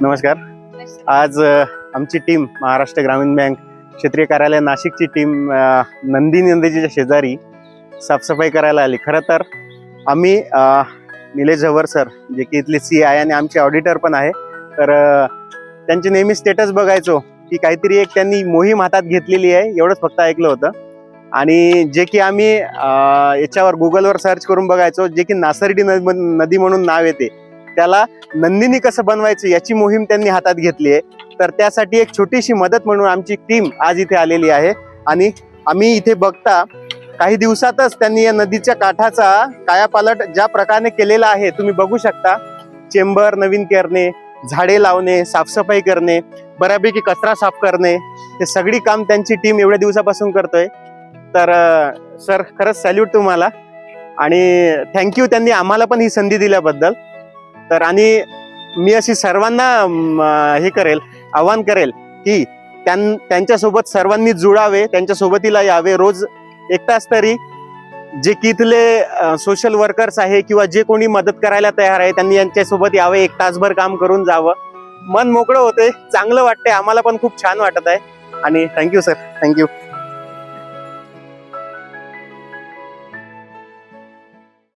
नमस्कार. आज आमची टीम महाराष्ट्र ग्रामीण बँक क्षेत्रीय कार्यालय नाशिकची टीम नंदी नंदीजीच्या शेजारी साफसफाई करायला आली. खरं तर आम्ही निलेश झवर सर जे की इथले सी आहे आणि आमचे ऑडिटर पण आहे तर त्यांचे नेहमी स्टेटस बघायचो की काहीतरी एक त्यांनी मोहीम हातात घेतलेली आहे एवढंच फक्त ऐकलं होतं. आणि जे की आम्ही याच्यावर गुगलवर सर्च करून बघायचो जे की नासर्डी नदी म्हणून नाव येते. त्याला नंदिनी कसं बनवायचं याची मोहीम त्यांनी हातात घेतली आहे. तर त्यासाठी एक छोटीशी मदत म्हणून आमची टीम आज इथे आलेली आहे. आणि आम्ही इथे बघता काही दिवसातच त्यांनी या नदीच्या काठाचा कायापालट ज्या प्रकारे केलेला आहे तुम्ही बघू शकता. चेंबर नवीन करणे झाडे लावणे साफसफाई करणे बऱ्यापैकी कचरा साफ करणे हे सगळी काम त्यांची टीम एवढ्या दिवसापासून करतोय. तर सर खरंच सॅल्यूट तुम्हाला. आणि थँक्यू त्यांनी आम्हाला पण ही संधी दिल्याबद्दल. तर आणि मी अशी सर्वांना हे करेल आवाहन करेल की त्यां त्यांच्यासोबत सर्वांनी जुळावे त्यांच्या सोबतीला यावे. रोज एक तास तरी जे की इथले सोशल वर्कर्स आहे किंवा जे कोणी मदत करायला तयार आहे त्यांनी यांच्यासोबत यावे. एक तासभर काम करून जावं. मन मोकळं होते चांगलं वाटतंय. आम्हाला पण खूप छान वाटत आहे. आणि थँक्यू सर थँक्यू